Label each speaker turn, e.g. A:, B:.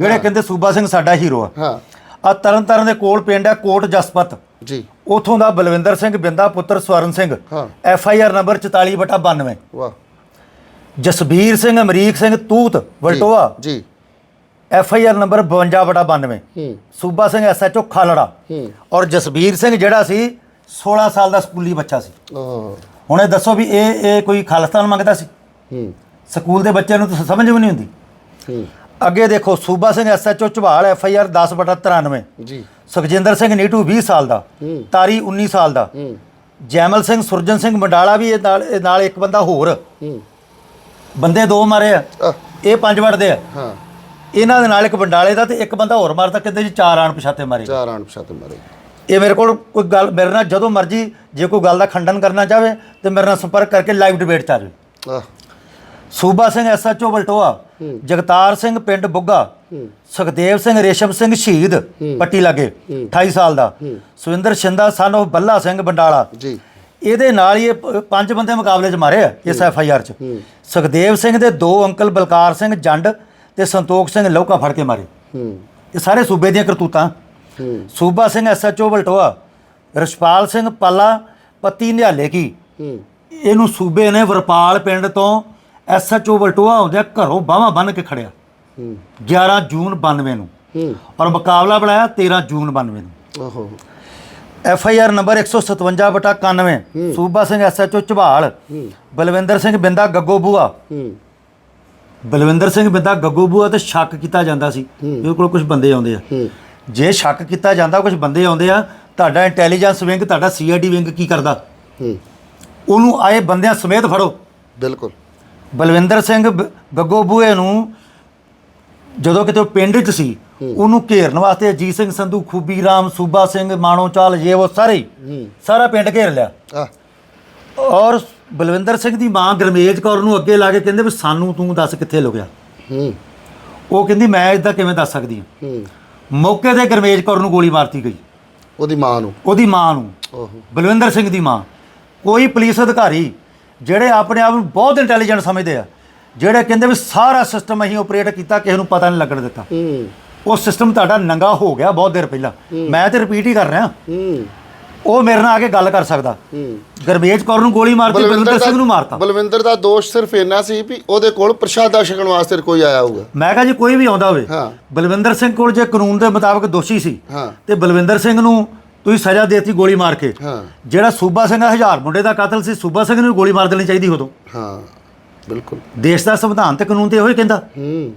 A: ਜਿਹੜੇ ਕਹਿੰਦੇ ਸੂਬਾ ਸਿੰਘ ਸਾਡਾ ਹੀਰੋ ਆ।
B: ਹਾਂ।
A: ਆ ਤਰਨ ਤਾਰਨ ਦੇ ਕੋਲ ਪਿੰਡ ਹੈ ਕੋਟ ਜਸਪਤ।
B: ਜੀ।
A: ਉਥੋਂ ਦਾ ਬਲਵਿੰਦਰ ਸਿੰਘ ਬਿੰਦਾ ਪੁੱਤਰ ਸਵਰਨ ਸਿੰਘ।
B: ਹਾਂ।
A: ਐਫ ਆਈ ਆਰ ਨੰਬਰ 44 ਬਟਾ 92
B: ਵਾਹ।
A: ਜਸਬੀਰ ਸਿੰਘ ਅਮਰੀਕ ਸਿੰਘ ਤੂਤ ਵਲਟੋਆ।
B: ਜੀ
A: ਐਫ ਆਈ ਆਰ ਨੰਬਰ 52 ਬਟਾ 92
B: ਹੂੰ।
A: Suba Singh S H O Khalra.
B: ਹੂੰ।
A: ਔਰ ਜਸਬੀਰ ਸਿੰਘ ਜਿਹੜਾ ਸੀ 16 ਸਾਲ ਦਾ ਸਕੂਲੀ ਬੱਚਾ ਸੀ। ਹੁਣ ਇਹ ਦੱਸੋ ਵੀ ਇਹ ਇਹ ਕੋਈ ਖਾਲਿਸਤਾਨ ਮੰਗਦਾ ਸੀ?
B: ਹੂੰ।
A: ਸਕੂਲ ਦੇ ਬੱਚਿਆਂ ਨੂੰ ਤਾਂ ਸਮਝ ਵੀ ਨਹੀਂ ਹੁੰਦੀ।
B: ਹੂੰ।
A: ਅੱਗੇ ਦੇਖੋ Suba Singh S H O Jhabal F I R 10 ਬਟਾ 93
B: ਜੀ।
A: ਸੁਖਜਿੰਦਰ ਸਿੰਘ ਨੀਟੂ 20 ਸਾਲ ਦਾ ਤਾਰੀ 19 ਸਾਲ ਦਾ ਜੈਮਲ ਸਿੰਘ ਸੁਰਜਨ ਸਿੰਘ ਮੰਡਾਲਾ ਵੀ ਇਹ ਨਾਲ ਇਹ ਨਾਲ ਇੱਕ ਬੰਦਾ ਹੋਰ। ਬੰਦੇ ਦੋ ਮਾਰੇ ਆ। ਇਹ ਪੰਜ ਵੜਦੇ ਆ।
B: ਹਾਂ।
A: ਇਹਨਾਂ ਦੇ ਨਾਲ ਇੱਕ ਬੰਡਾਲੇ ਦਾ ਤੇ ਇੱਕ ਬੰਦਾ ਹੋਰ ਮਾਰਦਾ ਕਿਤੇ ਜੀ? ਚਾਰ ਆਣ ਪਛਾਤੇ ਮਾਰੇ।
B: ਚਾਰ ਆਣ ਪਛਾਤੇ ਮਾਰੇ।
A: ਇਹ ਮੇਰੇ ਕੋਲ ਕੋਈ ਗੱਲ ਮੇਰੇ ਨਾਲ ਜਦੋਂ ਮਰਜ਼ੀ ਜੇ ਕੋਈ ਗੱਲ ਦਾ ਖੰਡਨ ਕਰਨਾ ਚਾਹਵੇ ਤੇ ਮੇਰੇ ਨਾਲ ਸੰਪਰਕ ਕਰਕੇ ਲਾਈਵ ਡਿਬੇਟ ਚ ਆ। ਜਾਵੇ
B: ਆ
A: ਸੂਬਾ ਸਿੰਘ ਐਸਐਚਓ ਬਲਟੋਆ ਜਗਤਾਰ ਸਿੰਘ ਪਿੰਡ ਬੁੱਗਾ ਸੁਖਦੇਵ ਸਿੰਘ ਰੇਸ਼ਮ ਸਿੰਘ ਸ਼ਹੀਦ ਪੱਟੀ ਲਾਗੇ 28 ਸਾਲ ਦਾ। ਸੁਵਿੰਦਰ ਸ਼ਿੰਦਾ ਸਨ ਉਹ ਬੱਲਾ ਸਿੰਘ ਬੰਡਾਲਾ।
B: ਜੀ।
A: ਇਹਦੇ ਨਾਲ ਹੀ ਇਹ ਪੰਜ ਬੰਦੇ ਮੁਕਾਬਲੇ 'ਚ ਮਾਰੇ ਆ ਇਸ ਐਫ ਆਈ ਆਰ 'ਚ। ਸੁਖਦੇਵ ਸਿੰਘ ਦੇ ਦੋ ਅੰਕਲ ਬਲਕਾਰ ਸਿੰਘ ਜੰਡ ਤੇ ਸੰਤੋਖ ਸਿੰਘ ਲੌਕਾ ਫੜ ਕੇ ਮਾਰੇ। ਇਹ ਸਾਰੇ ਸੂਬੇ ਦੀਆਂ ਕਰਤੂਤਾਂ। ਸੂਬਾ ਸਿੰਘ ਐਸਐਚਓ ਬਲਟੋਆ ਰਸ਼ਪਾਲ ਸਿੰਘ ਪਾਲਾ ਪਤੀ ਨਿਹਾਲੇ ਕੀ। ਇਹਨੂੰ ਸੂਬੇ ਨੇ ਵਰਪਾਲ ਪਿੰਡ ਤੋਂ ਐਸਐਚਓ ਬਲਟੋਆ ਆਉਂਦਿਆਂ ਘਰੋਂ ਬਾਹਾਂ ਬੰਨ ਕੇ ਖੜਿਆ।
B: ਹੂੰ।
A: 11 ਜੂਨ 92 ਨੂੰ।
B: ਹੂੰ।
A: ਔਰ ਮੁਕਾਬਲਾ ਬਣਾਇਆ 13 ਜੂਨ 92 ਨੂੰ।
B: ਓਹੋ
A: ਐਫ ਆਈ ਆਰ ਨੰਬਰ 157 ਬਟਾ 91 ਸੂਬਾ ਸਿੰਘ ਐਸਐਚਓ ਝਬਾਲ। ਬਲਵਿੰਦਰ ਸਿੰਘ ਬਿੰਦਾ ਗੱਗੋ ਬੂਆ।
B: ਹੂੰ।
A: ਬਲਵਿੰਦਰ ਸਿੰਘ ਬਿੰਦਾ ਗੱਗੋ ਬੂਆ ਤੇ ਸ਼ੱਕ ਕੀਤਾ ਜਾਂਦਾ ਸੀ। ਇਹਦੇ ਕੋਲ ਕੁਝ ਬੰਦੇ ਆਉਂਦੇ ਆ। ਜੇ ਸ਼ੱਕ ਕੀਤਾ ਜਾਂਦਾ ਕੁਝ ਬੰਦੇ ਆਉਂਦੇ ਆ ਤੁਹਾਡਾ ਇੰਟੈਲੀਜੈਂਸ ਵਿੰਗ ਤੁਹਾਡਾ ਸੀਆਈਡੀ ਵਿੰਗ ਕੀ ਕਰਦਾ?
B: ਹੂੰ।
A: ਉਹਨੂੰ ਆਏ ਬੰਦਿਆਂ ਸਮੇਤ ਫੜੋ।
B: ਬਿਲਕੁਲ।
A: ਬਲਵਿੰਦਰ ਸਿੰਘ ਬ- ਗੱਗੋ ਬੂਏ ਨੂੰ ਜਦੋਂ ਕਿਤੇ ਉਹ ਪਿੰਡ 'ਚ ਸੀ ਉਹਨੂੰ ਘੇਰਨ ਵਾਸਤੇ ਅਜੀਤ ਸਿੰਘ ਸੰਧੂ ਖੂਬੀ ਰਾਮ ਸੂਬਾ ਸਿੰਘ ਮਾਣੋ ਚਾਲ ਇਹ ਉਹ ਸਾਰੇ ਹੂੰ ਸਾਰਾ ਪਿੰਡ ਘੇਰ ਲਿਆ।
B: ਆ
A: ਔਰ ਬਲਵਿੰਦਰ ਸਿੰਘ ਦੀ ਮਾਂ ਗਰਮੇਜ ਕੌਰ ਨੂੰ ਅੱਗੇ ਲਾ ਕੇ ਕਹਿੰਦੇ ਵੀ ਸਾਨੂੰ ਤੂੰ ਦੱਸ ਕਿੱਥੇ ਲੁਕਿਆ।
B: ਹੂੰ।
A: ਉਹ ਕਹਿੰਦੀ ਮੈਂ ਇਦਾਂ ਕਿਵੇਂ ਦੱਸ ਸਕਦੀ ਹਾਂ?
B: ਹੂੰ।
A: ਮੌਕੇ ਤੇ ਗਰਮੇਜ ਕੌਰ ਨੂੰ ਗੋਲੀ ਮਾਰਤੀ ਗਈ।
B: ਉਹਦੀ ਮਾਂ ਨੂੰ?
A: ਉਹਦੀ ਮਾਂ ਨੂੰ।
B: ਓਹੋ।
A: ਬਲਵਿੰਦਰ ਸਿੰਘ ਦੀ ਮਾਂ। ਕੋਈ ਪੁਲਿਸ ਅਧਿਕਾਰੀ ਜਿਹੜੇ ਆਪਣੇ ਆਪ ਨੂੰ ਬਹੁਤ ਇੰਟੈਲੀਜੈਂਟ ਸਮਝਦੇ ਆ ਜਿਹੜੇ ਕਹਿੰਦੇ ਵੀ ਸਾਰਾ ਸਿਸਟਮ ਅਸੀਂ ਆਪਰੇਟ ਕੀਤਾ ਕਿਸੇ ਨੂੰ ਪਤਾ ਨਹੀਂ ਲੱਗਣ ਦਿੱਤਾ।
B: ਹੂੰ।
A: ਉਹ ਸਿਸਟਮ ਤੁਹਾਡਾ ਨੰਗਾ ਹੋ ਗਿਆ ਬਹੁਤ ਦੇਰ ਪਹਿਲਾਂ। ਮੈਂ ਤੇ ਰਿਪੀਟ ਹੀ ਕਰ ਰਿਹਾ।
B: ਹੂੰ।
A: ਉਹ ਮੇਰੇ ਨਾਲ ਆ ਕੇ ਗੱਲ ਕਰ ਸਕਦਾ। ਗਰਮੇਜ ਕੌਰ ਨੂੰ ਗੋਲੀ ਮਾਰਤੀ ਬਲਵਿੰਦਰ ਸਿੰਘ ਨੂੰ ਮਾਰਤਾ।
B: ਬਲਵਿੰਦਰ ਦਾ ਦੋਸ਼ ਸਿਰਫ ਇੰਨਾ ਸੀ ਵੀ ਉਹਦੇ ਕੋਲ ਪ੍ਰਸ਼ਾਦਾ ਛਕਣ ਵਾਸਤੇ ਕੋਈ ਆਇਆ ਹੋਊਗਾ।
A: ਮੈਂ ਕਹਾਂ ਜੀ ਕੋਈ ਵੀ ਆਉਂਦਾ ਹੋਵੇ।
B: ਹਾਂ।
A: ਬਲਵਿੰਦਰ ਸਿੰਘ ਕੋਲ ਜੇ ਕਾਨੂੰਨ ਦੇ ਮੁਤਾਬਕ ਦੋਸ਼ੀ ਸੀ ਤੇ ਬਲਵਿੰਦਰ ਸਿੰਘ ਨੂੰ ਤੁਸੀਂ ਸਜ਼ਾ ਦੇਤੀ ਗੋਲੀ ਮਾਰ ਕੇ।
B: ਹਾਂ।
A: ਜਿਹੜਾ ਸੂਬਾ ਸਿੰਘ ਹਜ਼ਾਰ ਮੁੰਡੇ ਦਾ ਕਾਤਲ ਸੀ ਸੂਬਾ ਸਿੰਘ ਨੂੰ ਗੋਲੀ ਮਾਰ ਦੇਣੀ ਚਾਹੀਦੀ ਉਦੋਂ।
B: ਹਾਂ ਬਿਲਕੁਲ।
A: ਦੇਸ਼ ਦਾ ਸੰਵਿਧਾਨ ਤੇ ਕਾਨੂੰਨ ਤੇ ਇਹੋ ਹੀ ਕਹਿੰਦਾ।
B: ਹੂੰ।